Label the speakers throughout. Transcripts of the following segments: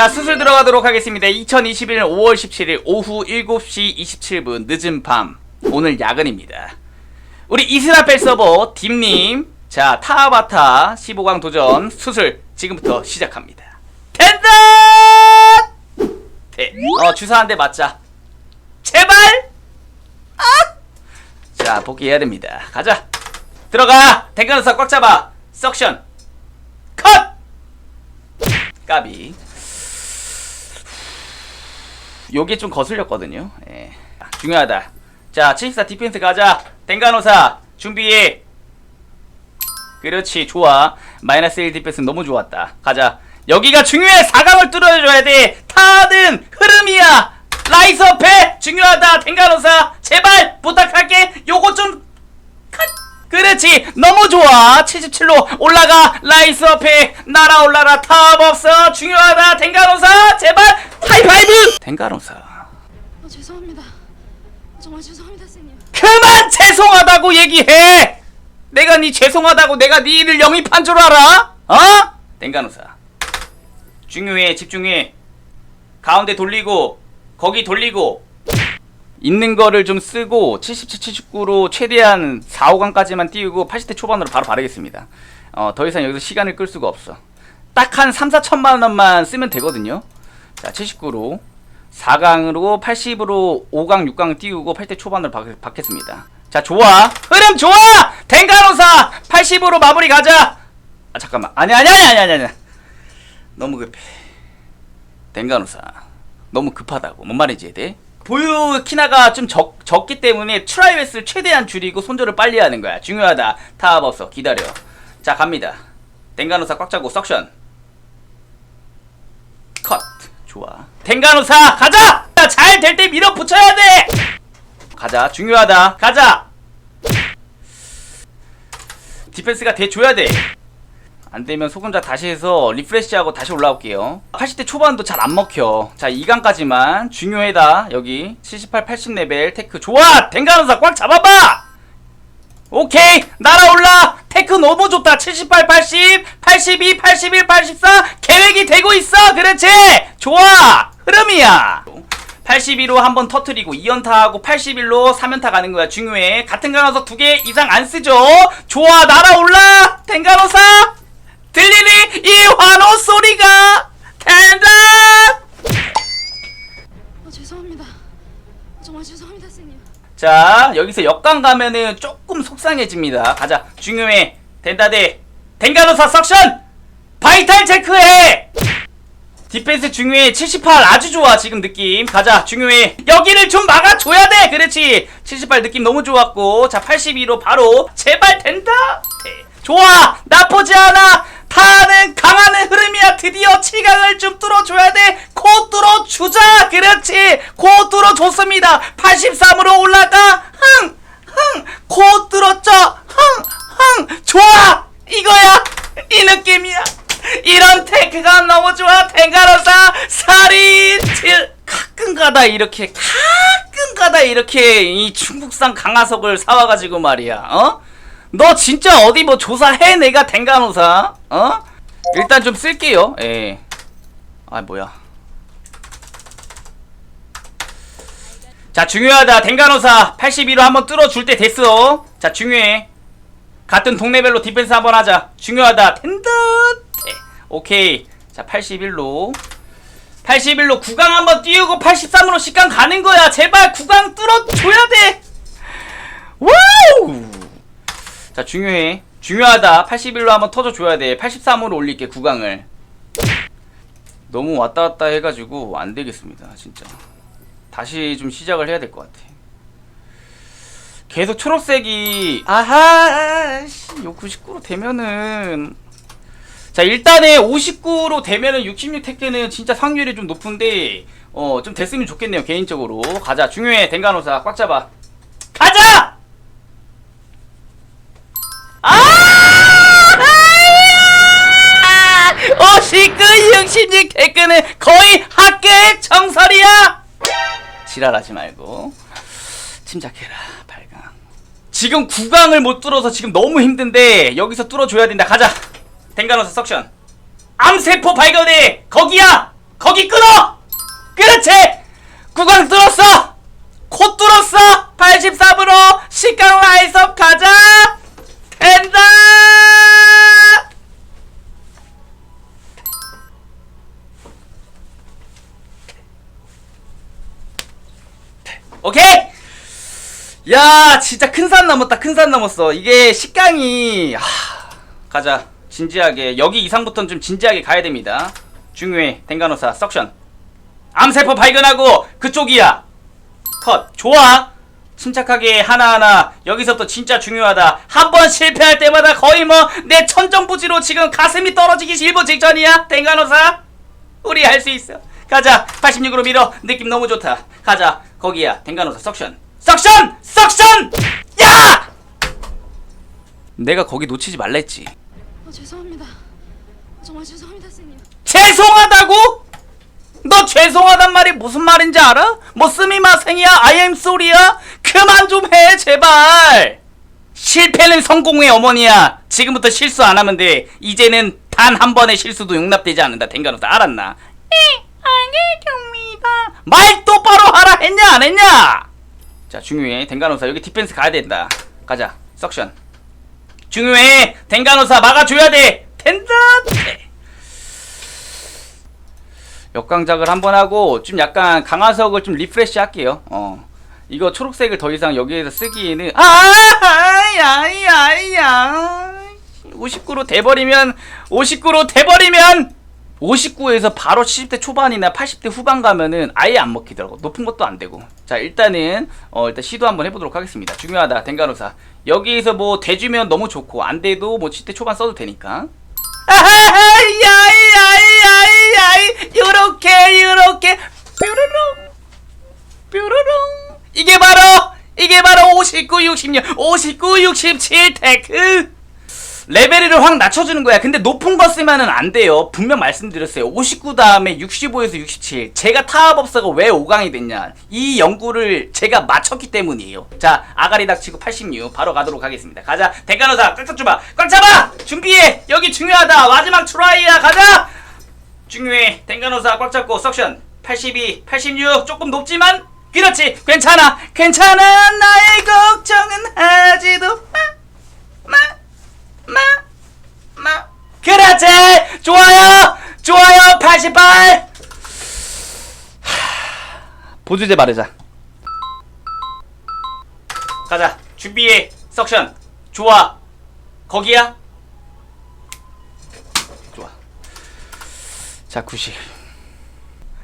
Speaker 1: 자, 수술 들어가도록 하겠습니다. 2021년 5월 17일 오후 7시 27분 늦은 밤. 오늘 야근입니다. 우리 이스라펠 서버 딥님. 자, 타바타 15강 도전 수술 지금부터 시작합니다. 된다! 대. 어, 주사 한 대 맞자. 제발! 아! 자, 복귀해야 됩니다. 가자. 들어가! 댕가노사 꽉 잡아! 석션! 컷! 까비. 요게 좀 거슬렸거든요. 예. 중요하다. 자, 74 디펜스 가자. 댕가노사 준비해. 그렇지, 좋아. 마이너스 1 디펜스 너무 좋았다. 가자. 여기가 중요해. 4강을 뚫어줘야 돼. 타든 흐름이야. 라이스 업해 중요하다. 댕가노사 제발 부탁할게. 요거 좀 컷. 그렇지. 너무 좋아. 77로 올라가. 라이스 업해 날아올라라. 탑 없어. 중요하다. 댕가노사 제발. 하이파이브! 댕가노사.
Speaker 2: 아, 죄송합니다. 정말 죄송합니다, 선생님.
Speaker 1: 그만 죄송하다고 얘기해! 내가 네 죄송하다고 내가 네 일을 영입한 줄 알아? 어? 댕가노사. 중요해 집중해. 가운데 돌리고 거기 돌리고 있는 거를 좀 쓰고 77, 79로 최대한 4, 5강까지만 띄우고 80대 초반으로 바로 바르겠습니다. 어, 더 이상 여기서 시간을 끌 수가 없어. 딱 한 3, 4천만 원만 쓰면 되거든요. 자, 79로 4강으로 80으로 5강, 6강 띄우고 8대 초반으로 바, 받겠습니다. 자, 좋아. 흐름 좋아! 댕가노사 80으로 마무리 가자. 아, 잠깐만. 아니 아니 아니 아니 아니. 아니. 너무 급해. 댕가노사 너무 급하다고 뭔 말인지 돼? 보유 키나가 좀 적, 적기 때문에 트라이웨스를 최대한 줄이고 손절을 빨리 하는 거야. 중요하다. 타업 없어. 기다려. 자 갑니다. 댕가노사 꽉 잡고 석션. 컷. 좋아. 댕가노사 가자 잘 될 때 밀어붙여야 돼! 가자. 중요하다. 가자! 디펜스가 대줘야 돼 안되면 소금자 다시 해서 리프레시하고 다시 올라올게요. 80대 초반도 잘 안 먹혀. 자 2강까지만 중요해다. 여기 78, 80레벨 테크 좋아! 댕가노사 꽉 잡아봐! 오케이! 날아올라! 테크 너무 좋다. 78, 80, 82, 81, 84 계획이 되고 있어! 그렇지? 좋아! 흐름이야! 82로 한번 터트리고 2연타하고 81로 3연타 가는 거야. 중요해. 같은 강화서 두개 이상 안 쓰죠? 좋아! 날아올라! 댕가노사 들리니 이 환호 소리가 된다!
Speaker 2: 아, 죄송합니다. 정말 죄송합니다, 선생님.
Speaker 1: 자 여기서 역강 가면은 조금 속상해집니다. 가자 중요해. 된다대. 댕가노사 석션! 바이탈 체크해! 디펜스 중요해 78 아주 좋아 지금 느낌. 가자 중요해. 여기를 좀 막아줘야 돼! 그렇지. 78 느낌 너무 좋았고 자 82로 바로 제발 된다! 네. 좋아! 나쁘지 않아 타는 강하는 흐름이야. 드디어 7강을 좀 뚫어줘야 돼코 뚫어주자. 그렇지. 코 뚫어줬습니다. 83으로 올라가. 흥흥코 뚫었죠. 흥흥. 좋아. 이거야. 이 느낌이야. 이런 테크가 너무 좋아. 탱가로사 살인. 질 가끔가다 이렇게 가끔가다 이렇게 이 중국산 강화석을 사와가지고 말이야. 어? 너 진짜 어디 뭐 조사해 내가 댕가노사? 어? 일단 좀 쓸게요. 예. 아 뭐야. 자 중요하다. 댕가노사 82로 한번 뚫어줄 때 됐어. 자 중요해. 같은 동네별로 디펜스 한번 하자. 중요하다. 네. 오케이. 자 81로. 81로 9강 한번 띄우고 83으로 10강 가는 거야. 제발 9강 뚫어줘야 돼. 와우 자 중요해. 중요하다. 81로 한번 터져줘야 돼. 83으로 올릴게 9강을. 너무 왔다 갔다 해가지고 안 되겠습니다 진짜. 다시 좀 시작을 해야 될 것 같아. 계속 초록색이 아하 씨, 요 99로 되면은. 자 일단은 59로 되면은 66 택배는 진짜 확률이 좀 높은데 어 좀 됐으면 좋겠네요 개인적으로. 가자. 중요해. 댕가노사 꽉 잡아. 가자 66 태크는 거의 합격 정설이야! 지랄하지 말고 침착해라 8강 지금 9강을 못 뚫어서 지금 너무 힘든데 여기서 뚫어줘야 된다. 가자! 댕가노사 석션. 암세포 발견해! 거기야! 거기 끊어! 그렇지! 구강 뚫었어! 코 뚫었어! 83으로 식강 라이섭 가자! 된다 오케이? 야 진짜 큰 산 넘었다 큰 산 넘었어. 이게 식강이 하, 가자. 진지하게. 여기 이상부터는 좀 진지하게 가야 됩니다. 중요해 댕가노사. 석션. 암세포 발견하고 그쪽이야. 컷. 좋아. 침착하게 하나하나. 여기서부터 진짜 중요하다. 한 번 실패할 때마다 거의 뭐 내 천정부지로 지금 가슴이 떨어지기 일보 직전이야 댕가노사. 우리 할 수 있어. 가자. 86으로 밀어. 느낌 너무 좋다. 가자 거기야 댕가노사 석션 석션 석션 야 내가 거기 놓치지 말랬지
Speaker 2: 어, 죄송합니다. 정말 죄송합니다, 선생님.
Speaker 1: 죄송하다고? 너 죄송하단 말이 무슨 말인지 알아? 뭐 스미마생이야? I am sorry야? 그만 좀 해 제발 실패는 성공의 어머니야 지금부터 실수 안 하면 돼 이제는 단 한 번의 실수도 용납되지 않는다 댕가노사 알았나? 네 알겠습니다. 말 똑바로 하라 했냐 안 했냐? 자 중요해. 댕가노사 여기 디펜스 가야 된다. 가자. 석션. 중요해. 댕가노사 막아줘야 돼. 된다. 네. 역강작을 한번 하고 좀 약간 강화석을 좀 리프레시 할게요. 어. 이거 초록색을 더 이상 여기에서 쓰기에는 아야야야 59로 돼버리면 59로 돼버리면 59에서 바로 70대 초반이나 80대 후반 가면은 아예 안 먹히더라고. 높은 것도 안 되고. 자 일단은 어 일단 시도 한번 해보도록 하겠습니다. 중요하다 댕가노사. 여기에서 뭐 돼주면 너무 좋고 안 돼도 뭐 70대 초반 써도 되니까. 야야야야야 요렇게 요렇게. 뾰로롱 뾰로롱. 이게 바로 이게 바로 59, 66, 59, 67 테크 레벨을 확 낮춰주는 거야. 근데 높은 거 쓰면은 안 돼요. 분명 말씀드렸어요. 59 다음에 65에서 67. 제가 타업업사가 왜 5강이 됐냐. 이 연구를 제가 마쳤기 때문이에요. 자, 아가리 닥치고 86. 바로 가도록 하겠습니다. 가자. 대가노사 꽉 잡아. 꽉 잡아! 준비해! 여기 중요하다. 마지막 트라이야. 가자! 중요해. 댕가노사 꽉 잡고 석션 82, 86 조금 높지만 그렇지 괜찮아 괜찮아 나의 걱정은 하지도 마 마 마 마 그렇지 좋아요 좋아요 88 보조제 바르자. 가자. 준비해. 석션. 좋아. 거기야? 좋아. 자, 90.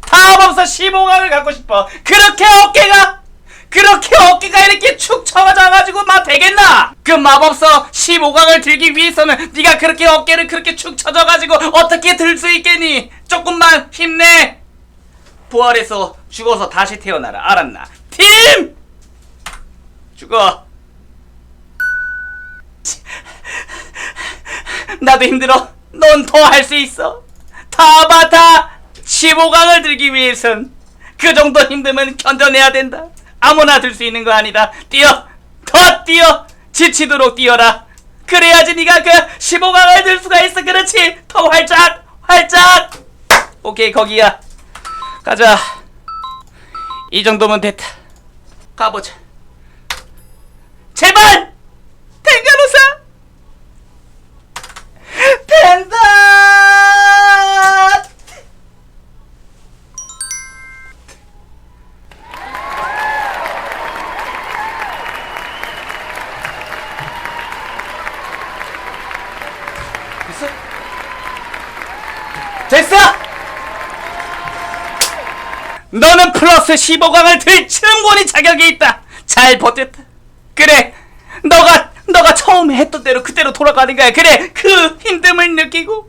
Speaker 1: 타업없어. 15강을 갖고 싶어. 그렇게 어깨가, 그렇게 어깨가 이렇게 축 처져가지고 막 되겠나? 그 마법서 15강을 들기 위해서는 네가 그렇게 어깨를 그렇게 축 처져가지고 어떻게 들 수 있겠니? 조금만 힘내. 부활해서 죽어서 다시 태어나라. 알았나? 팀! 죽어. 나도 힘들어. 넌 더 할 수 있어. 타바타 15강을 들기 위해선 그 정도 힘듦은 견뎌내야 된다. 아무나 들 수 있는 거 아니다. 뛰어, 더 뛰어, 지치도록 뛰어라. 그래야지 네가 그 15강을 들 수가 있어. 그렇지. 더 활짝, 활짝. 오케이 거기야. 가자. 이 정도면 됐다. 가보자. 제발, 플러스 15강을 들 층권이 자격이 있다! 잘 버텼다. 그래, 너가, 너가 처음에 했던 대로 그대로 돌아가는 거야. 그래, 그 힘듦을 느끼고,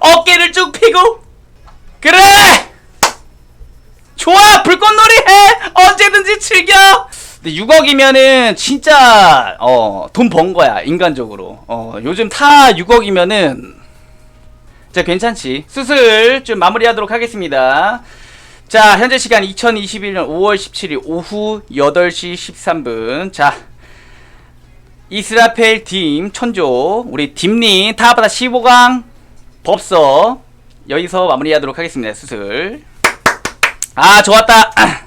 Speaker 1: 어깨를 쭉 펴고, 그래! 좋아! 불꽃놀이 해! 언제든지 즐겨! 근데 6억이면은 진짜, 어, 돈 번 거야, 인간적으로. 어, 요즘 타 6억이면은, 자, 괜찮지. 수술 좀 마무리하도록 하겠습니다. 자, 현재 시간 2021년 5월 17일 오후 8시 13분. 자, 이스라펠 팀 천조 우리 딥님 타바다 15강 법서 여기서 마무리하도록 하겠습니다. 수술. 아 좋았다